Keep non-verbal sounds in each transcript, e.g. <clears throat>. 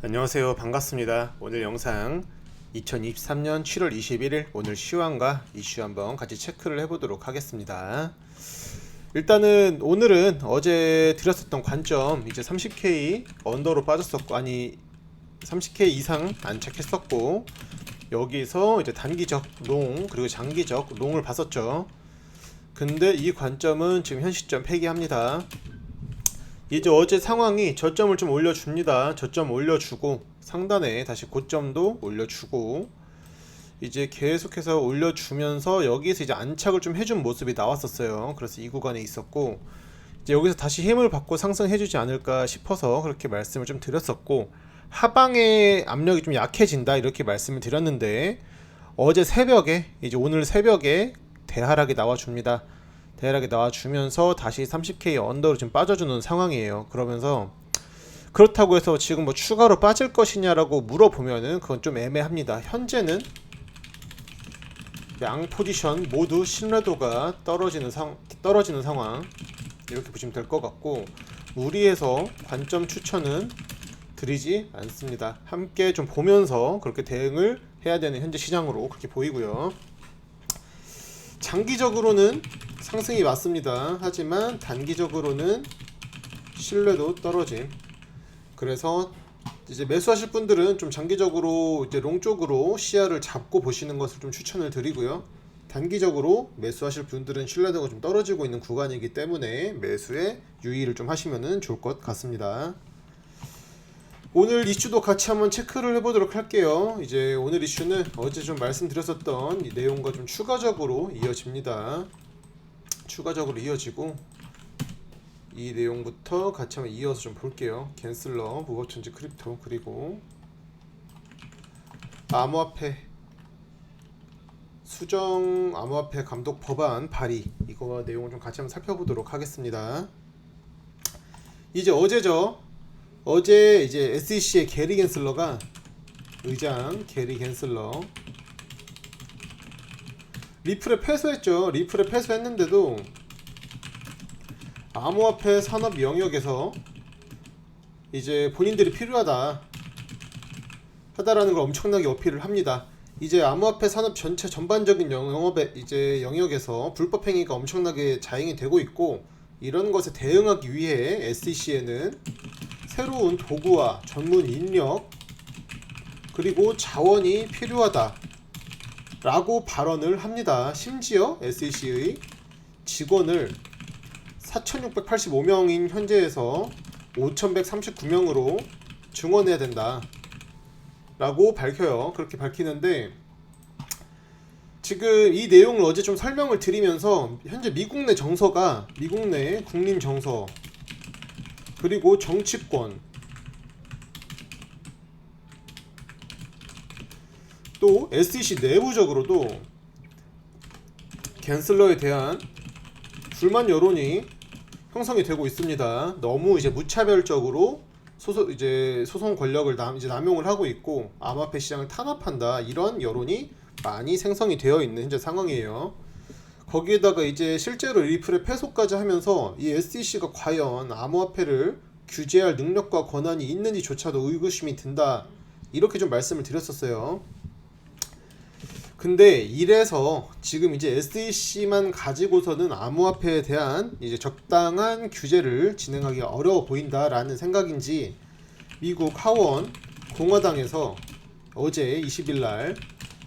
안녕하세요. 반갑습니다. 오늘 영상 2023년 7월 21일 오늘 시황과 이슈 한번 같이 체크를 해보도록 하겠습니다. 일단은 오늘은 어제 드렸었던 관점 이제 30K 언더로 빠졌었고 아니 30K 이상 안착했었고 여기서 이제 단기적 롱 그리고 장기적 롱을 봤었죠. 근데 이 관점은 지금 현 시점 폐기합니다. 이제 어제 상황이 저점을 좀 올려줍니다. 저점 올려주고 상단에 다시 고점도 올려주고 이제 계속해서 올려주면서 여기서 이제 안착을 좀 해준 모습이 나왔었어요. 그래서 이 구간에 있었고 이제 여기서 다시 힘을 받고 상승해주지 않을까 싶어서 그렇게 말씀을 좀 드렸었고 하방의 압력이 좀 약해진다 이렇게 말씀을 드렸는데 어제 새벽에 이제 오늘 새벽에 대하락이 나와줍니다. 대하락이 나와주면서 다시 30K 언더로 지금 빠져주는 상황이에요. 그러면서 그렇다고 해서 지금 뭐 추가로 빠질 것이냐라고 물어보면은 그건 좀 애매합니다. 현재는 양 포지션 모두 신뢰도가 떨어지는 상 떨어지는 상황 이렇게 보시면 될 것 같고 무리해서 관점 추천은 드리지 않습니다. 함께 좀 보면서 그렇게 대응을 해야 되는 현재 시장으로 그렇게 보이고요. 장기적으로는 상승이 맞습니다. 하지만 단기적으로는 신뢰도 떨어짐. 그래서 이제 매수하실 분들은 좀 장기적으로 이제 롱 쪽으로 시야를 잡고 보시는 것을 좀 추천을 드리고요. 단기적으로 매수하실 분들은 신뢰도가 좀 떨어지고 있는 구간이기 때문에 매수에 유의를 좀 하시면 좋을 것 같습니다. 오늘 이슈도 같이 한번 체크를 해보도록 할게요. 이제 오늘 이슈는 어제 좀 말씀드렸었던 이 내용과 좀 추가적으로 이어집니다. 추가적으로 이어지고 이 내용부터 같이 한번 이어서 좀 볼게요. 캔슬러, 무법천지 크립토 그리고 암호화폐 수정 암호화폐 감독 법안 발의 이거 내용을 좀 같이 한번 살펴보도록 하겠습니다. 이제 어제죠. 어제 이제 SEC의 게리 겐슬러가 의장 게리 겐슬러 리플에 패소했죠. 리플에 패소했는데도 암호화폐 산업 영역에서 이제 본인들이 필요하다 하다라는 걸 엄청나게 어필을 합니다. 이제 암호화폐 산업 전체 전반적인 영업에 이제 영역에서 불법 행위가 엄청나게 자행이 되고 있고 이런 것에 대응하기 위해 SEC에는 새로운 도구와 전문 인력 그리고 자원이 필요하다 라고 발언을 합니다. 심지어 SEC의 직원을 4,685명인 현재에서 5,139명으로 증원해야 된다 라고 밝혀요. 그렇게 밝히는데 지금 이 내용을 어제 좀 설명을 드리면서 현재 미국 내 정서가 미국 내 국민 정서 그리고 정치권 또 SEC 내부적으로도 캔슬러에 대한 불만 여론이 형성이 되고 있습니다. 너무 이제 무차별적으로 소소 이제 소송 권력을 남 이제 남용을 하고 있고 암호화폐 시장을 탄압한다 이런 여론이 많이 생성이 되어 있는 현재 상황이에요. 거기에다가 이제 실제로 리플의 패소까지 하면서 이 SEC가 과연 암호화폐를 규제할 능력과 권한이 있는지조차도 의구심이 든다. 이렇게 좀 말씀을 드렸었어요. 근데 이래서 지금 이제 SEC만 가지고서는 암호화폐에 대한 이제 적당한 규제를 진행하기가 어려워 보인다라는 생각인지 미국 하원 공화당에서 어제 20일 날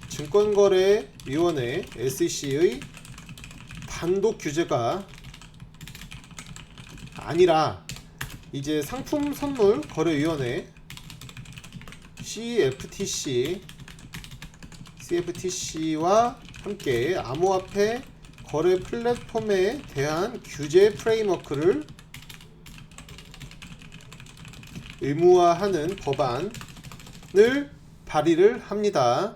증권거래위원회 SEC의 단독 규제가 아니라 이제 상품 선물 거래위원회 CFTC CFTC와 함께 암호화폐 거래 플랫폼에 대한 규제 프레임워크를 의무화하는 법안을 발의를 합니다.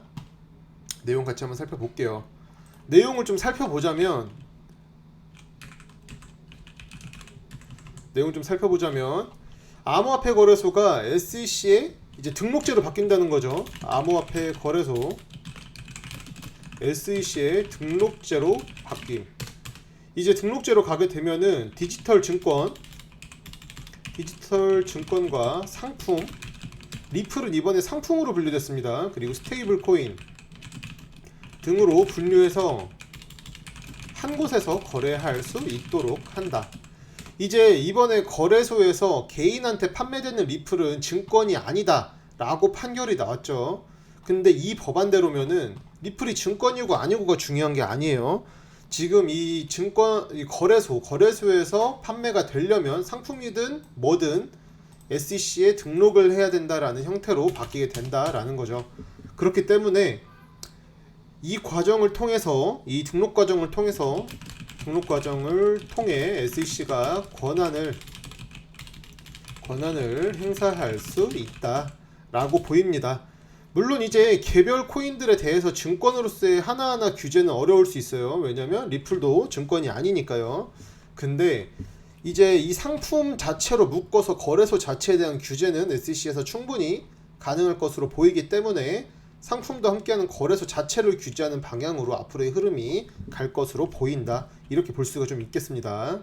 내용 같이 한번 살펴볼게요. 내용을 좀 살펴보자면 내용 좀 살펴보자면 암호화폐 거래소가 SEC의 이제 등록제로 바뀐다는 거죠. 암호화폐 거래소 SEC의 등록제로 바뀜. 이제 등록제로 가게 되면은 디지털 증권, 디지털 증권과 상품 리플은 이번에 상품으로 분류됐습니다. 그리고 스테이블 코인 등으로 분류해서 한 곳에서 거래할 수 있도록 한다. 이제 이번에 거래소에서 개인한테 판매되는 리플은 증권이 아니다 라고 판결이 나왔죠. 근데 이 법안대로면은 리플이 증권이고 아니고가 중요한 게 아니에요. 지금 이 증권 이 거래소 거래소에서 판매가 되려면 상품이든 뭐든 SEC에 등록을 해야 된다라는 형태로 바뀌게 된다라는 거죠. 그렇기 때문에 이 과정을 통해서 이 등록 과정을 통해서 등록 과정을 통해 SEC가 권한을 권한을 행사할 수 있다라고 보입니다. 물론 이제 개별 코인들에 대해서 증권으로서의 하나하나 규제는 어려울 수 있어요. 왜냐면 리플도 증권이 아니니까요. 근데 이제 이 상품 자체로 묶어서 거래소 자체에 대한 규제는 SEC에서 충분히 가능할 것으로 보이기 때문에 상품도 함께하는 거래소 자체를 규제하는 방향으로 앞으로의 흐름이 갈 것으로 보인다. 이렇게 볼 수가 좀 있겠습니다.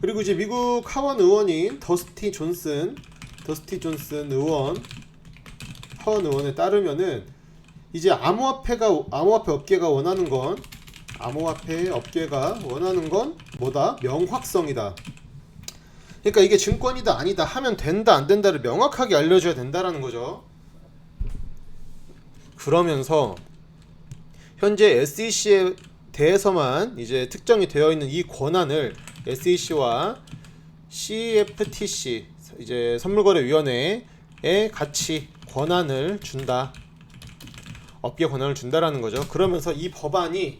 그리고 이제 미국 하원 의원인 더스티 존슨, 더스티 존슨 의원, 하원 의원에 따르면은 이제 암호화폐가 암호화폐 업계가 원하는 건 암호화폐 업계가 원하는 건 뭐다? 명확성이다. 그러니까 이게 증권이다 아니다 하면 된다 안 된다를 명확하게 알려줘야 된다라는 거죠. 그러면서 현재 SEC에 대해서만 이제 특정이 되어 있는 이 권한을 SEC와 CFTC 이제 선물거래위원회에 같이 권한을 준다. 업계 권한을 준다라는 거죠. 그러면서 이 법안이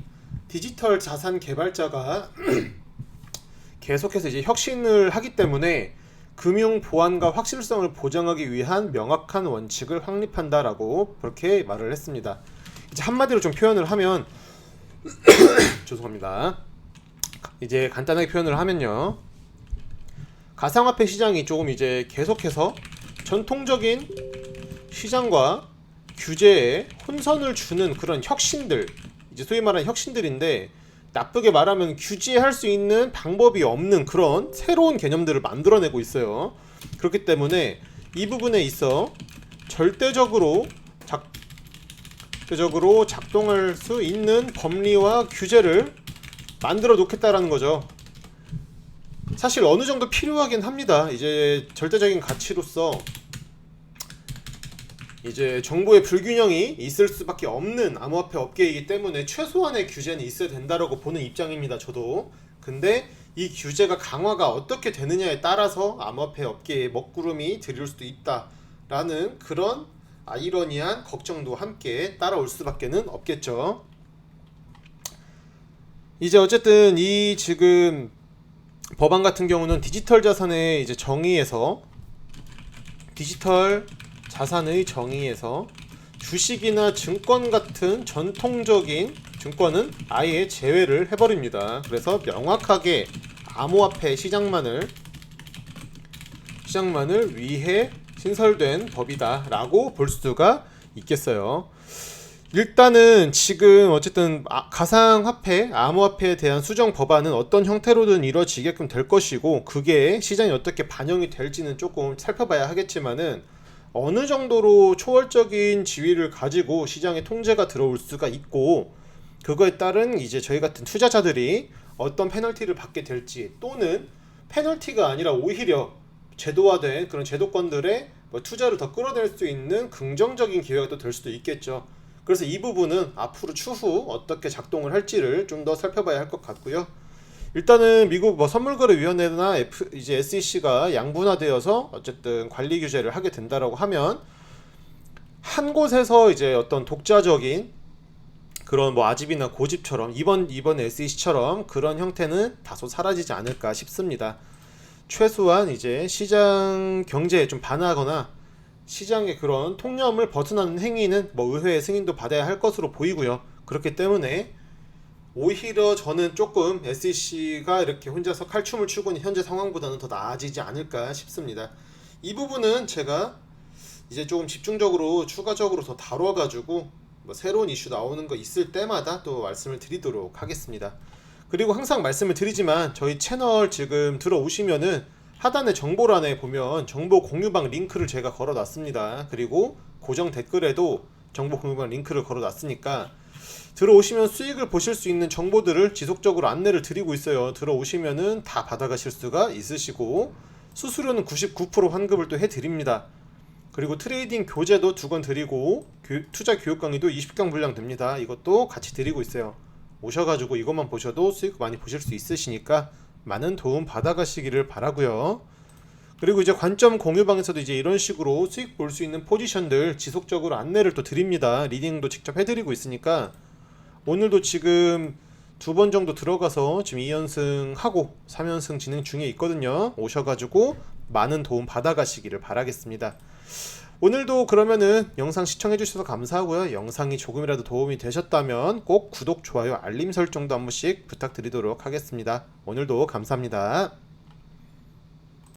디지털 자산 개발자가 <clears throat> 계속해서 이제 혁신을 하기 때문에 금융 보안과 확실성을 보장하기 위한 명확한 원칙을 확립한다라고 그렇게 말을 했습니다. 이제 한마디로 좀 표현을 하면 <clears throat> 죄송합니다. 이제 간단하게 표현을 하면요. 가상화폐 시장이 조금 이제 계속해서 전통적인 시장과 규제에 혼선을 주는 그런 혁신들, 이제 소위 말하는 혁신들인데 나쁘게 말하면 규제할 수 있는 방법이 없는 그런 새로운 개념들을 만들어내고 있어요. 그렇기 때문에 이 부분에 있어 절대적으로 작, 절대적으로 작동할 수 있는 법리와 규제를 만들어 놓겠다라는 거죠. 사실 어느 정도 필요하긴 합니다. 이제 절대적인 가치로서 이제 정보의 불균형이 있을 수밖에 없는 암호화폐 업계이기 때문에 최소한의 규제는 있어야 된다라고 보는 입장입니다. 저도. 근데 이 규제가 강화가 어떻게 되느냐에 따라서 암호화폐 업계의 먹구름이 들일 수도 있다라는 그런 아이러니한 걱정도 함께 따라올 수밖에는 없겠죠. 이제 어쨌든 이 지금 법안 같은 경우는 디지털 자산의 이제 정의에서 디지털 자산의 정의에서 주식이나 증권 같은 전통적인 증권은 아예 제외를 해버립니다. 그래서 명확하게 암호화폐 시장만을 시장만을 위해 신설된 법이다라고 볼 수가 있겠어요. 일단은 지금 어쨌든 아- 가상화폐, 암호화폐에 대한 수정 법안은 어떤 형태로든 이루어지게끔 될 것이고 그게 시장에 어떻게 반영이 될지는 조금 살펴봐야 하겠지만은 어느 정도로 초월적인 지위를 가지고 시장에 통제가 들어올 수가 있고 그거에 따른 이제 저희 같은 투자자들이 어떤 페널티를 받게 될지 또는 페널티가 아니라 오히려 제도화된 그런 제도권들의 뭐 투자를 더 끌어낼 수 있는 긍정적인 기회가 또 될 수도 있겠죠. 그래서 이 부분은 앞으로 추후 어떻게 작동을 할지를 좀 더 살펴봐야 할 것 같고요. 일단은 미국 뭐 선물거래위원회나 F, 이제 SEC가 양분화되어서 어쨌든 관리 규제를 하게 된다라고 하면 한 곳에서 이제 어떤 독자적인 그런 뭐 아집이나 고집처럼 이번 이번 SEC처럼 그런 형태는 다소 사라지지 않을까 싶습니다. 최소한 이제 시장 경제에 좀 반하거나 시장의 그런 통념을 벗어나는 행위는 뭐 의회의 승인도 받아야 할 것으로 보이고요. 그렇기 때문에 오히려 저는 조금 SEC가 이렇게 혼자서 칼춤을 추고 있는 현재 상황보다는 더 나아지지 않을까 싶습니다. 이 부분은 제가 이제 조금 집중적으로 추가적으로 더 다뤄가지고 뭐 새로운 이슈 나오는 거 있을 때마다 또 말씀을 드리도록 하겠습니다. 그리고 항상 말씀을 드리지만 저희 채널 지금 들어오시면은 하단의 정보란에 보면 정보 공유방 링크를 제가 걸어 놨습니다. 그리고 고정 댓글에도 정보 공유방 링크를 걸어 놨으니까 들어오시면 수익을 보실 수 있는 정보들을 지속적으로 안내를 드리고 있어요. 들어오시면은 다 받아가실 수가 있으시고 수수료는 99% 환급을 또 해드립니다. 그리고 트레이딩 교재도 두 권 드리고 교- 투자 교육 강의도 20강 분량 됩니다. 이것도 같이 드리고 있어요. 오셔가지고 이것만 보셔도 수익 많이 보실 수 있으시니까 많은 도움 받아가시기를 바라고요. 그리고 이제 관점 공유방에서도 이제 이런 식으로 수익 볼 수 있는 포지션들 지속적으로 안내를 또 드립니다. 리딩도 직접 해드리고 있으니까 오늘도 지금 두 번 정도 들어가서 지금 2연승 하고 3연승 진행 중에 있거든요. 오셔가지고 많은 도움 받아가시기를 바라겠습니다. 오늘도 그러면은 영상 시청해주셔서 감사하고요. 영상이 조금이라도 도움이 되셨다면 꼭 구독, 좋아요, 알림 설정도 한 번씩 부탁드리도록 하겠습니다. 오늘도 감사합니다.